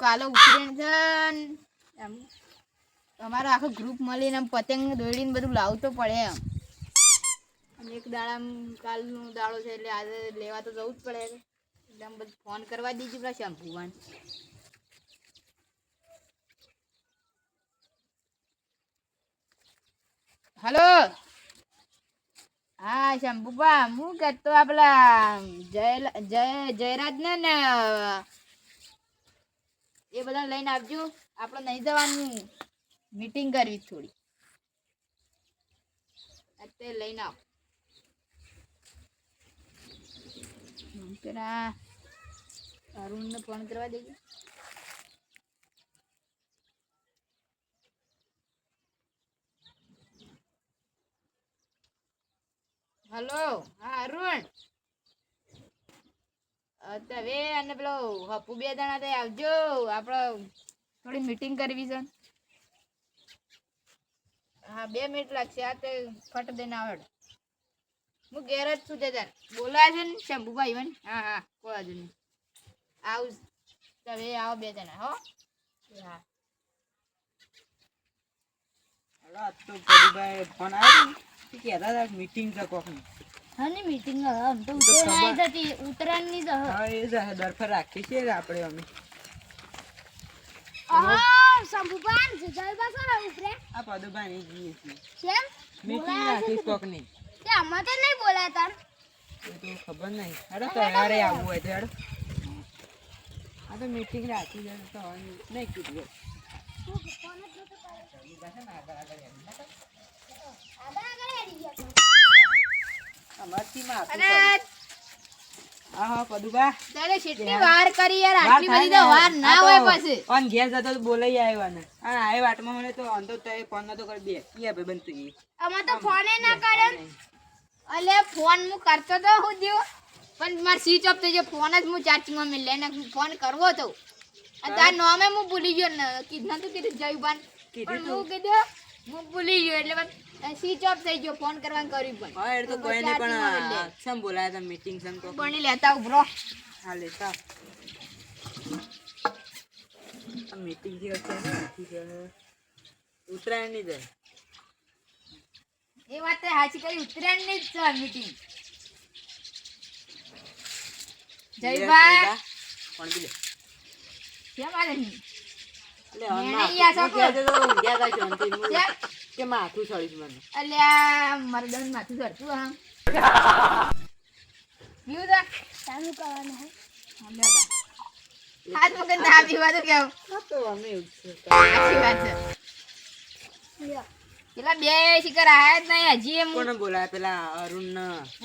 કાલે ઉતરેણ છે એમ. અમારો આખો ગ્રુપ મળીને આમ પતંગ દોડીને બધું લાવવું પડે એમ. એક દાડા કાલનો દાડો છે એટલે આજે લેવા તો જવું જ પડે એટલે આમ બધું ફોન કરવા દીધી પેલા શેમ્પુવાન હલો? હા, શંભુભા, હું કહેતો આ પેલા જય જય જયરાજ ને એ બધા લઈને આવજો. આપણે નહીં જવાનું. મીટિંગ કરવી થોડી. અત્યારે લઈને આવ. પેલા અરુણને ફોન કરવા દેજો. હલો હા, અરુણ. તમે અને પેલો હપુ બે જણા તો આવજો. આપણે થોડી મીટિંગ કરવી છે. હા, બે મિનિટ લાગશે. આ તે ફટ દઈને આવડ. હું ઘેર જ છું તે તાર. બોલાય છે ને શંભુભાઈ મને. હા હા, કોઈ વાંધો નહીં. આવું તમે આવો બે જણા, હો. હા. ફોન આવ્યો કહેતા હતા? મીટિંગ છે કોકની. હાની મીટિંગ આમ તો ઉતરાયણ આવી જતી ઉત્તરાયણની જ હા, એ જ હે, દરફર રાખીએ છીએ ને આપણે અમે. આહા, શંભુપાન જજાઈબા રે ઉપરે આ પદુભાઈ ગઈ છે કેમ મીટિંગ રાખીશ કોકની. તે આમાં તો નહીં બોલાય તાર એ તો ખબર નહીં. અરે તો અરે આવું હોય તો હેડો. આ તો મીટિંગ રાખી છે તો નહીં કીધું. આગળ આગળ આગળ આગળ પડે. હા ફોન ના. હું કરતો તો હું દ્યો પણ માર સ્વિચ ઓફ થઈ ગયો. ફોન જ હું ચાર્જિંગમાં મેં લઈને ફોન કરવો તો. તાર નામે હું ભૂલી ગયો ને. કીધું તું કીધું જયબાન કીધું પણ હું કીધું હું ભૂલી ગયો એટલે સ્વિચ ઓફ થઈ ગયો ફોન કરવાનું કર્યું પણ. હા એ તો કોઈ નહીં પણ સમ બોલાયા હતા મીટિંગ સમ તો. પણ લેતા ઉભરો હા લેતા. આ મીટિંગ જે નથી કે ની જાય એ વાત સાચી કરી ઉત્તરાયણની જ છે મીટિંગ જયભાઈ પણ બી લે કેમ આલે નહીં? એટલે મેં નહીં કહેતો તો ઊંઘ્યા કેમ? કે માથું સળીશ મને અલ્યા મારે દમ માથું ધરતું હા. પીવું તા ચાલુ કરવાનું હે. હાથ મગન ના પીવા તો કેવું તો અમે એવું છે. સાચી વાત છે. પેલા બે શિકર આયા જ નહીં હજી એમ કોને બોલાય? પેલા અરુણ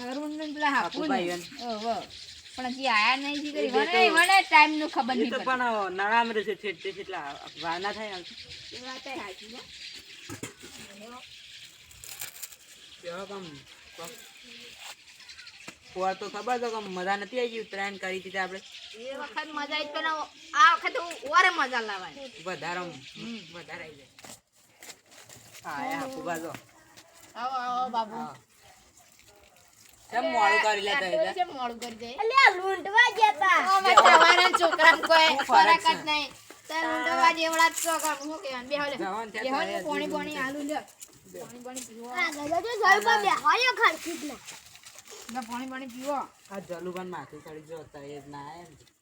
અરુણ ને પેલા હાપુ ને. ઓહો. પણ હજી આયા નહીં શિકર. મને મને ટાઈમનું ખબર નહીં તો પણ નળામ રહે છે ઠેઠ છેટલા વાના થાય. એ વાત એ કોર તો ખબર તો કે મજા નથી આવી ઉત્તરાયણ કરી હતી આપણે. એ વખત મજા આવી પણ આ વખત ઓરે મજા લાવાય વધારે વધારે આવી જાય. હા એ હાપુ બાજો આવો આવો બાબુ. કેમ મોડું કરી લેતા કેમ મોડું કરી જાય અલ્યા લૂંટવા ગયા તા. આમાં તમારા છોકરાને કોઈ ફરક ફરક જ નહીં. લે. પોણી પોણી આલુ લ્યો પોણી પોણી પીવો. આ ગધા તો જલપા બેહાયો ખરખી જ ના ના પોણી પોણી પીવો. આ જલુભાન માથું ચડી જો હતા એ ના આયા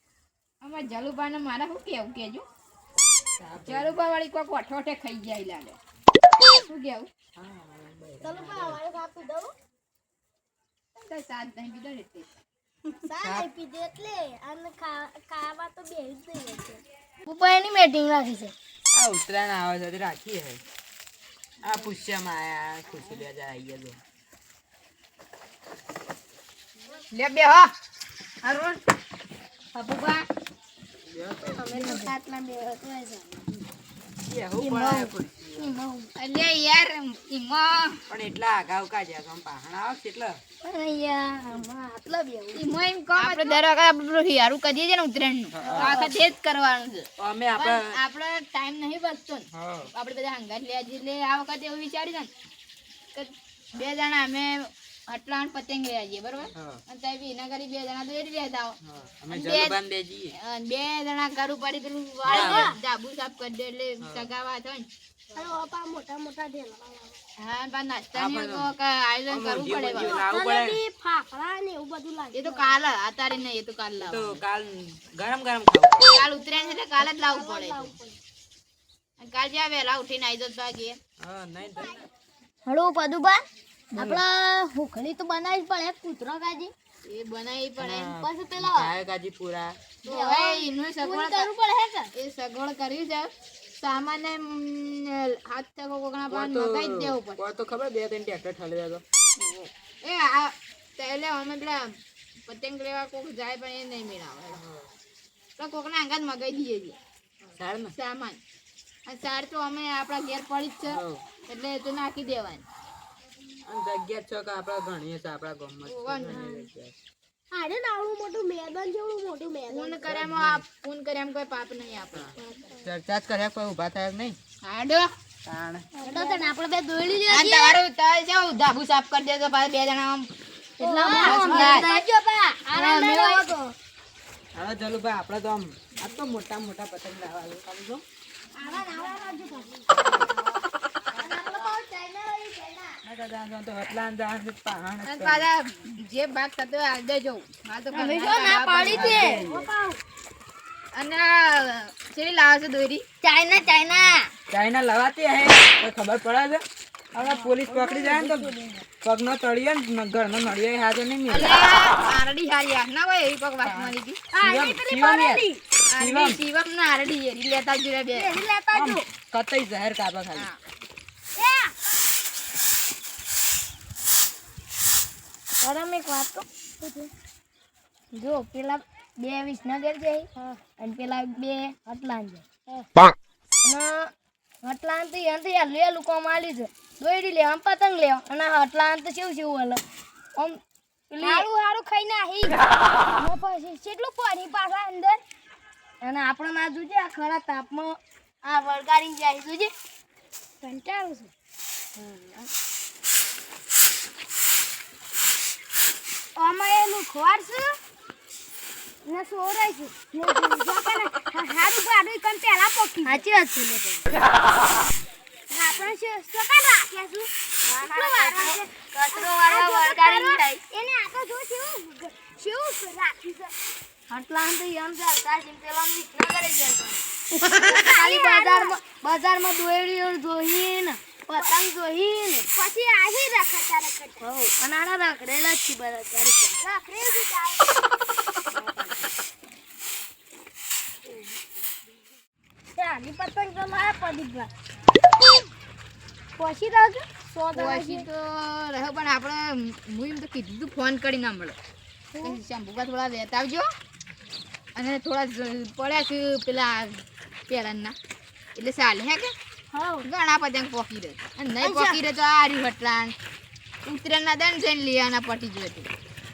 અમાર જલુભાને મારે શું કેવું કેજો? હા, વાળી કોક અઠોઠે ખાઈ જાય શું કેવું? દઉં. તો સાત નહીં પીધો એટલે સા નહીં પીધે એટલે અને ખાવા તો બે જ નહીં હશે ઉપરની મીટિંગ રાખી છે. આ ઉત્તરાયણ આવે છે રાખી રાખીએ. આ પુષ્યમાં આયા ખુશી બે હજાર આવી ગયા લે બેહો અરુણ અપુબા અમે તો ખાટલા બે હોય છે બેહવું પડે ખુરશી. અલે યાર ઈમાં પણ એટલા અગાઉ કાઢ્યા આમ પહાણ આવે છે એટલે. પણ અહીંયા આમાં આટલા બે ઈમાં એમ કહો આપણે દર વખત આપણે પેલું હિયારું કરીએ છીએ ને ઉત્તરાયણનું તો આ વખતે જ કરવાનું છે. અમે પણ આપણે આપણે ટાઈમ નહીં બચતો ને. હા. બધા હંગાત લે એટલે આ વખતે એવું વિચાર્યું ને બે જણા અમે આઠ પતંગ લઈ આવીએ બરોબર? અને ત્યાં બી એના ઘરે બે જણા લેતા આવો અમે બે- બે જઈએ. બે જણા કરું પડી પેલું વાળી દે, સાફ કરી દે એટલે સગાવા થાય ને. અને ઓપા મોટા મોટા ઢેલા હા અને પાછા નાસ્તાની હા, પણ કોક આયોજન કરવું પડે ફાફડા ને એવું બધું લાગે એ તો કાલ અત્યારે નહીં એ તો કાલ લાવ કાલ ગરમ ગરમ કાલ ઉતરે છે એટલે કાલ જ લાવવું પડે તો. કાલ જ્યાં વહેલા ઉઠીને આવી જતો હા નહીં હળો પદુબા. આપડા હુખણી તો બનાવી પડે કૂતરો કાજી. એ બનાવી પડે પછી પેલા ગાય કાજી પૂરા. હવે એનું સગવડ કરવું પડે હે કે એ સગવડ કરી છે. સામાન્ય હાથ તકો કોકણા પાન મગાઈ જ દેવું પડે. તો ખબર બે ત્રણ ટ્રેક્ટર ઠલવ્યા તો. એ આ એટલે અમે પેલા પતંગ લેવા કોક જાય પણ એ નહીં મેળાવે. તો કોકના આંગણ મગાઈ દઈએ છીએ. સામાન. સાર તો અમે આપણા ઘેર પડી જ છે. એટલે તો નાખી દેવાની. જગ્યા છો કે આપણા ઘણી છે આપણા ગામમાં આરે ઓવા ને. ઘણી જગ્યા. આડે નાવડું મોટું મેદાન જેવું મોટું મેદાન ફોન કર્યામાં આપ ફોન કર્યામાં કોઈ પાપ નહીં આપણે ચર્ચા જ કર્યા કોઈ ઊભા થાય નહીં? હાડો. તાણ. તો તને આપણે બે દોડી અને તારું તારે જાવ ધાબુ સાફ કરી દેજો પાછા બે જણા આમ. હવે જલુભાઈ આપણે તો આમ આ તો મોટા મોટા પતંગ લાવવા સમજો? આવા જો ના દાદા આ તો હટલા ને જાણ છે પહાણ જ જે ભાગ થતો હોય આ દેજો આ તો અમે ઘરના જો ના પાડી છે અને ચેલી લાવે છે દોરી? China China. ચાઇના લવાતી હે. કોઈ ખબર પડે છે? હવે પોલીસ પકડી જાય ને તો પગનો તળિયો ને ઘરનો નળિયો હાજર નહીં મળે આરડી હારી આ. ના હોય એવી પગ વાત મળી હતી. શિવમ ના આરડી એરી લેતા જ બે. લેતા આમ કતઈ જહેર કાબા ખાલી હા. પરમ એક વાત કહું? જો પેલા બે વિસનગર જાય અને પેલા બે અટલાન જાય. અને હટલાન તો એનાથી આ લે કોમ માલી છે. દોયડી લેવા આમ પતંગ લેવા અને અટલાન તો કેવું કેવું હલો? આમ હારું હારું ખાઈને આહી પછી કેટલું પાણી પાછા અંદર? અને આપણે ના જોજે આ ખરા તાપમાં આ વળગાડી જાય જોજે. કંટાળું છે. આમાં એનું ખોરશું ને સોરાય છે. ને જો કે હારું ગાડું કન પેલા પોકી સાચી વાત છે લોકો આપણે શું? સકાન રાખ્યા છું? કચરો વાળા વળગાડી જાય એને આ તો જો કેવું કેવું રાખી છે. આટલા તો એમ ચાલતા છે પેલા વિસનગરે જાય ખાલી બજારમાં બજારમાં દોયડીઓ જોઈને પતંગ જોઈને પછી આહી રખડતા રખડતા. હો અને આના રખડેલા જ છે બધા તારી રખડે આની પતંગ તમારા પડી પછી રાખ સો પછી તો રહ્યો પણ આપણે હું એમ તો કીધું તું ફોન કરી ના મળે શંભુકા થોડા લેતા આવજો. અને થોડા પડ્યા છે પેલા પેલાના. એટલે ચાલે હે કે? હા ઘણા પતંગ પોકી રહે. અને નહીં પોકી રહે તો આ રહ્યું હટલાન ઉત્તરાયણના દંડ જઈને લેવાના પટી ગયું હતું.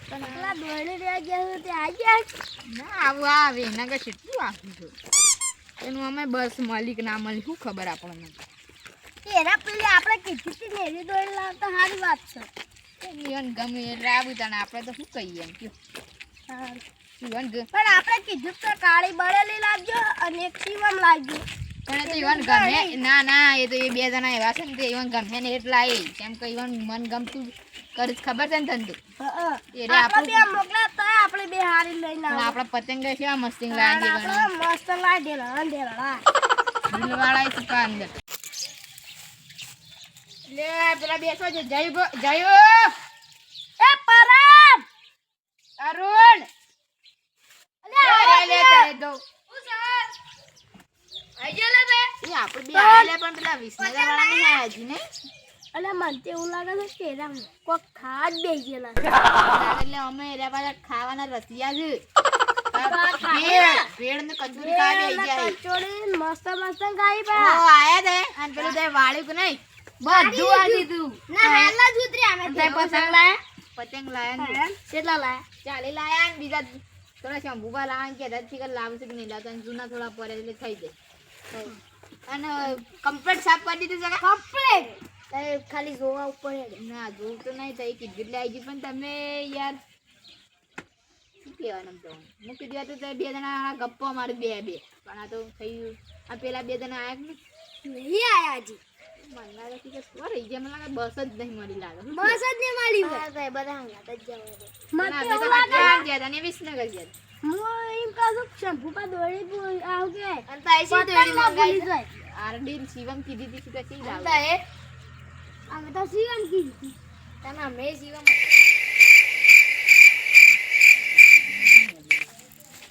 પેલા દોડી રહ્યા ગયા તે આ ગયા ના આવું આવે. એના કાંઈ કેટલું આખું છું. એનું અમે બસ મળી કે ના મળી. શું ખબર આપણને? એના પેલી આપણે કીધી ને દોડી લાવતા સારી વાત છે. જીવન ગમે એટલે આવું તને આપણે તો શું કહીએ એમ કયો. જીવન પણ આપણે કીધું તો કાળી બળેલી લાગજો અને એક શિવમ લાગજો પણ એ તો ઈવન ગમે. ના ના એ તો એ બે જણા એવા છે ને તે ઈવન ગમે ને એટલા એ. કેમ કે ઈવન મન ગમતું કરે ખબર છે ને તને એટલે આપણે બે મોકલા તો આપણે બે હારી લઈને પણ આપણા પતંગ કેવા મસ્તી લાગે મસ્ત લાગે અંધેરા દિલવાળા છે કા અંદર. લે પેલા બેસો છે જય જય એ પરમ! અરુણ! અલે લે લે દો આઈ લે બે એ આપણે બે આયેલા પણ પેલા વિસનગર વાળા નહીં આયા હજી નહીં અલે મને એવું લાગે છે કે એરા કોક ગયેલા એટલે અમે એના પાછા ખાવાના રસિયા છે ભેળ ભેળ ને કચોરી ખાવા બેસી જાય કચોડી મસ્ત મસ્ત ખાઈ ઓ પા. આયા તે. અને પેલું તે વાળ્યું કે નહીં? બધું આ દીધું. ના હાલા જ ઉતરી અમે તે. પતંગ લાયા? પતંગ લાયા ને કેટલા લાયા? ચાલી લાયા બીજા. થોડા શંભુભા લાવવા કે લાવશે કે નહીં? લાવતા અને જૂના થોડા પડે એટલે થઈ જાય. અને કમ્પ્લેટ સાફ કરી દીધું છે કમ્પ્લેટ ખાલી જોવા ઉપર ના જોવું તો નહીં થઈ કીધું એટલે આવી ગયું પણ તમે યાર શું કહેવાનું તો? હું કીધું તો બે જણા ગપ્પો મારે બે બે. પણ આ તો થઈ ગયું આ પેલા બે જણા આવ્યા નહીં આયા હજી. મને લાગે કે શું? રહી ગયા મને લાગે બસ જ નહીં મળી લાગે. બસ જ નહીં મળી હોય બધા હંગાત જ જવા દે. પણ તો હાથે ગયા હતા ને વિસનગર ગયા હું એમ કહું છું શંભુપા દોડી આવ કે અને તાઈ શી દોડી પતંગમાં જાય. આરડી શિવમ કીધી હતી શું કે શી લાવે? તાએ અમે તો શિવમ કીધી તમે અમે શિવમ?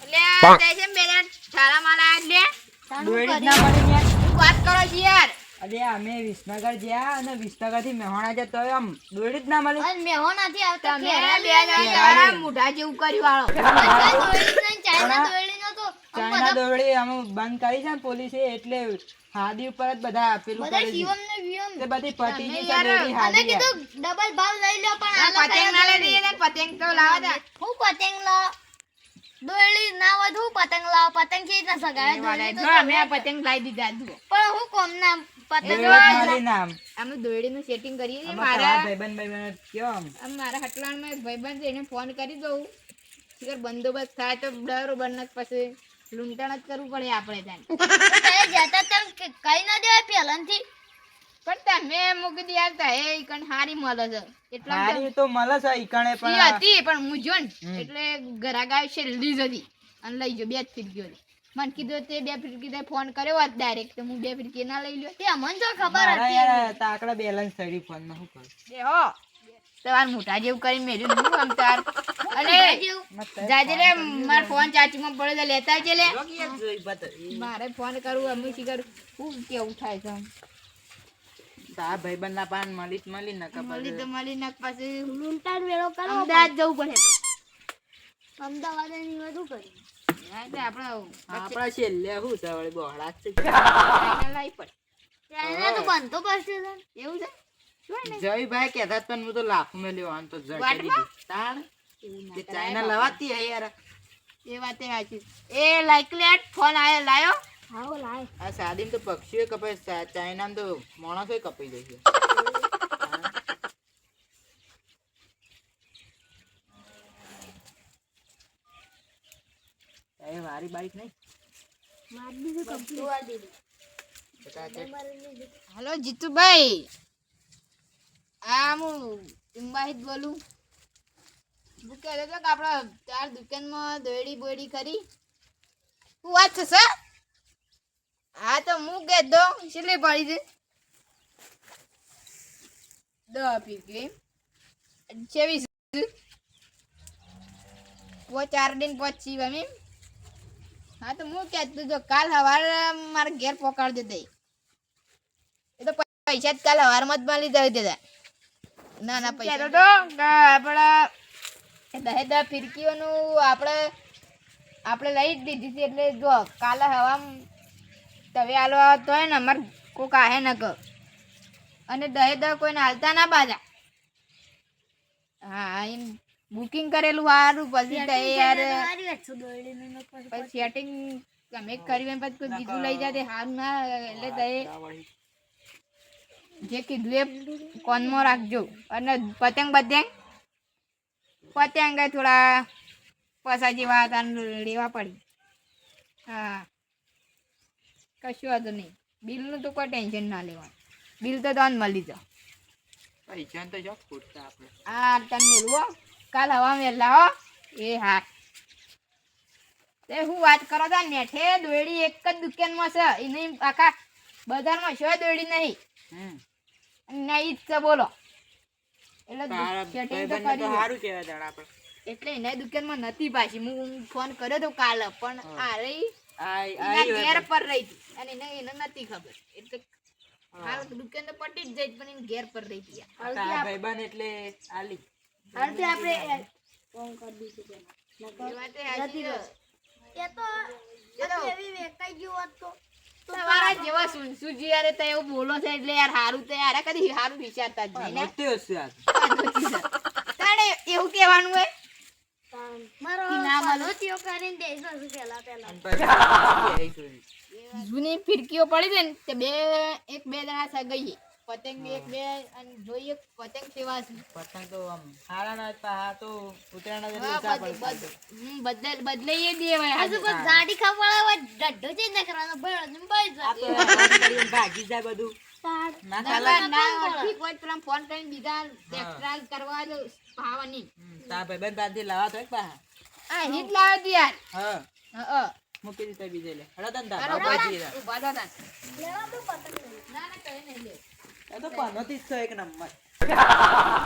એટલે આ તે છે ને બે જણા માલા દોડી ના યાર વાત કરો યાર. અરે અમે વિસનગર ગયા અને વિસનગરથી મહેણા જતો આમ દોડી જ ના મળે. અને મેહો નથી આવતા તમે કેરા બે જણા મોઢા જેવું કર્યું વાળો ચાઇના દોડી અમે બંધ કરી છે ને પોલીસે એટલે હાદી ઉપર જ બધા પેલું બધા કરી શિવમ ને વિયમ. તે બધી પટી ની છે અને હાદી કીધું ડબલ ભાવ લઈ લો પણ આ પતંગ ના લઈ દઈએ પતંગ તો લાવા દે હું પતંગ લાવ? દોરડી ના વધુ હું પતંગ લાવ. પતંગ રીતના સગાવે? દોરડી તો જો અમે પતંગ લાવી દીધા પણ હું કોમ ના નામ. અમે દોરડીનું સેટિંગ કરીએ મારા ભાઈબંધ ભાઈબંધ કયો આમ આમ મારા હટલાણમાં એક ભાઈબંધ એને ફોન કરી દઉં. શીખર બંદોબસ્ત થાય તો બરોબર ને પછી લૂંટણ જ કરવું પડે આપણે ત્યાં. તારે જતા તેમ કે- કઈ ના દેવાય પહેલાથી? પણ તમે મૂકી દે તા એ કણ હારી મળે છે. એટલા હારી તો મળે છે ઈકણે પણ હતી પણ હું જો ને એટલે ઘરાગાય છેલ્લી જ હતી. અને લઈ જો બે જ ફીટ હતી. મને કીધું તે બે ફિરકી ફોન કર્યો હોત ડાયરેક્ટ તો હું બે ફિરકી ના લઈ લ્યો. તે મને તો ખબર હતી. તાકડા બેલેન્સ થઈ ફોનમાં શું કરું? બે હો. તમાર મોટા જેવું કરીને મેલ્યું હું આમ તાર. અને જાજે લે માર ફોન ચાચીમાં પડે તો લેતા આવજે લે. મારે ફોન કરું અમે શી કરું? હું કેવું થાય છે તા તારા ભાઈબંધ ના પાન મળી મળી ને મળી તો મળી ને પછી લૂંટાણ વેળો કરો. અમદાવાદ જવું પડે અમદાવાદની વધુ કરી. આપડા છેલ્લે શું છે? વળી બોહળા જ છે. લાવી પડે. તો બનતો પડશે એવું છે? જયભાઈ કહેતા પણ હું તો લાખ મેં લેવા તો જય. તાણ? કે ચાઇના લવાતી હે યાર. એ વાતે સાચી એ લાઈકલેટ ફોન આયો લાયો? હાઓ લાય. આ તો પક્ષીઓ કપાય ચાઇના ચાઇનામાં તો માણસો કપાઈ જાય છે. એ મારી બાઈક નહીં. હલો જીતુભાઈ. આ હું તિમ્બાહિત બોલું. હું કહેતો હતો કે આપણે ચાર દુકાનમાં દોડી બોડી કરી શું વાત છે સર? હા તો હું કહેતો છેલ્લે પડી દે દો પીકી છવ્વીસ. વો ચાર દિન પછી અમે હા તો હું કે તું જો કાલ સવારે મારા ઘેર પકડ દે એ તો પૈસા જ કાલે હવારમાં જ મળી જાય દેતા ના ના પૈસા તો આપણા દહે દહ ફિરકીઓનું આપણે આપણે લઈ જ દીધી હતી એટલે જો કાલે હવા તવે આલો તો ને અમારે કોક આહે ન કહો અને દહે દહ કોઈને હાલતા ના બાજા. હા એમ. બુકિંગ કરેલું સારું પછી યાર પછી સેટિંગ તમે કર્યું પછી કોઈ બીજું લઈ જાય સારું ના એટલે દહે જે કીધું એ કોનમાં રાખજો. અને પતંગ પતંગ પતંગ થોડા પૈસા જેવા હતા લેવા પડી. હા. કશું હતું નહીં. બિલનું તો કોઈ ટેન્શન ના લેવાનું. બિલ તો તમને મળી જાવ. પૈસા તો જો ખૂટતા આપણે. હા તમને મેળવો. કાલ હવા વહેલા હો. એ હા. તે હું વાત કરો તા નેઠે દોયડી એક જ દુકાનમાં છે. એ નહીં આખા બજારમાં છે દોયડી નહીં. નહીં જ છે બોલો. એટલે એટલે એના દુકાનમાં નથી પાછી. હું ફોન કર્યો તો કાલે પણ. આ રહી ઘેર પર રહી હતી. અને એને એને નથી ખબર. એટલે હાલ દુકાન તો પટી જ જાય પણ એને ઘેર પર રહી હતી. એટલે આલી. હરથી આપણે ફોન કરી દીધું છે. એ એ તો એવી વેકાઈ ગયું હોત તો તમારા જેવા સુનસુજી યાર તે એવું બોલો છે એટલે યાર હારું તો યાર કદી હારું વિચારતા જ નહીં ને તો. છે. તાણે એવું કહેવાનું હોય. જૂની ફિરકીઓ પડી છે ને તે બે એક બે જણા સગાઈએ પતંગ એક બે અને જોઈએ પતંગ કેવા છે પતંગ તો આમ સારા ના હતા તો ઉતરાયણ જ હમ, બદલ બદલાઈએ દેવાય હજુ. પણ ગાડી ખાવાળા હોય, ડઢો ચેન્જ ના કરવાનો, તો હેરાન કરીને ભાગી જાય બધું તો ફોન કરીને બીજા extra કરવા દો, પાવાની. હમ, તારા લાવા તો એક આ હિટ લાવ્યો તું યાર. હા હા. મૂકી દીધા બીજે લે ભાઈ ભાઈ જીરા. ઊભા થા તાન. લેવા દો પતંગ ના, ના, કઈ નહીં લે. એ તો પનોતી જ છે એક નંબર. ના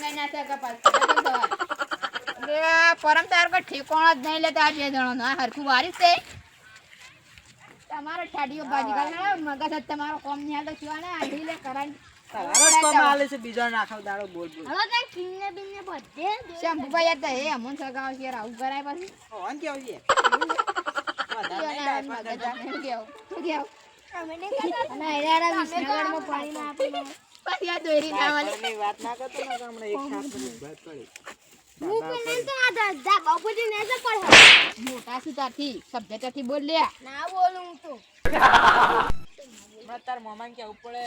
ને ના ના પરમ તાર કોઈ ઠેકાણો જ નહીં લેતા આ બે જણોનો. આ હરખું વારી છે તમારો ઠાડીઓ બાજી કાઢે મગજ જ તમારો કોમ નહીં હાલતો. થયો ને આઢી લે કરાય તારો જ કોમ આલે છે બીજો નાખો દાડો બોલ બોલ. હવે કિન્ને બિન્ને બધે યાર તો હે અમુન સગાવ છે યાર કરાય પછી. હોન કેવું છે? મોટા ના બોલું તો. તાર મોમાને કેવું પડે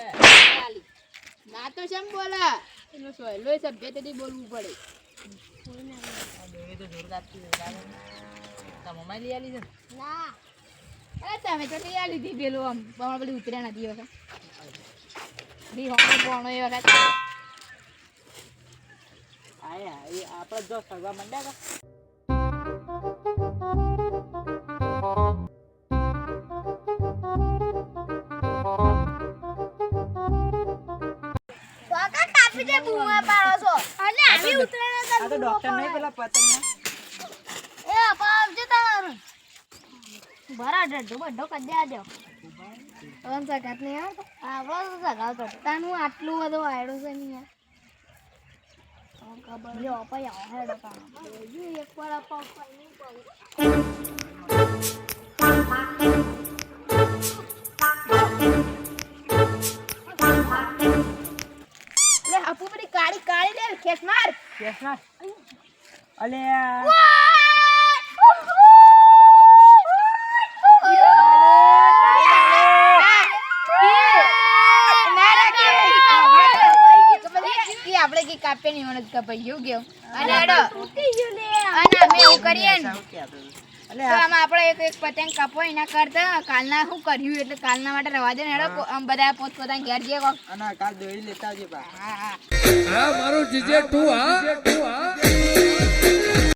ના તો શેમ બોલા એનો સભ્યતાથી બોલવું પડે તો જોરદાર મોમાએ લઈ આલી છે ના. અરે તમે તો લઈ આલી હતી પેલું આમ પણ પેલી ઉતર્યા નથી વખત બી હોનો પોણો એ વખત. આય આય આપણે જો સગવા મંડ્યા કાપી દે બુઆ પાડો છો. અલે આવી ઉતરેલા તો ડોક્ટર નહીં પેલા પતંગ ભરા સગાત નહીં આવતો? આવડો તો. તાનું આટલું બધું આયડું છે નહીં યાર. ખબર લ્યો અપાઈ આવો હેડો તાનો. જોઈ એક વાર અપા ઉપર નહીં પડે. પેલી કાળી કાળી લે ખેસ માર કેસ ના અલે આપણે કે કાપ્યા નહીં મને કપાઈ ગયું ગયો અને અડો તૂટી ગયું લે. અને અમે એવું કરીએ ને. તો આમાં આપણે એક એક પતંગ કાપો એના કરતા કાલના શું કર્યું? એટલે કાલના માટે રવા દે ને હેડો આમ બધા પોત પોતાના ઘેર જઈએ કોક. અને કાલ દોરી લેતા આવજે બા. હા હા. હા મારું જીજે તું હા. તું હા.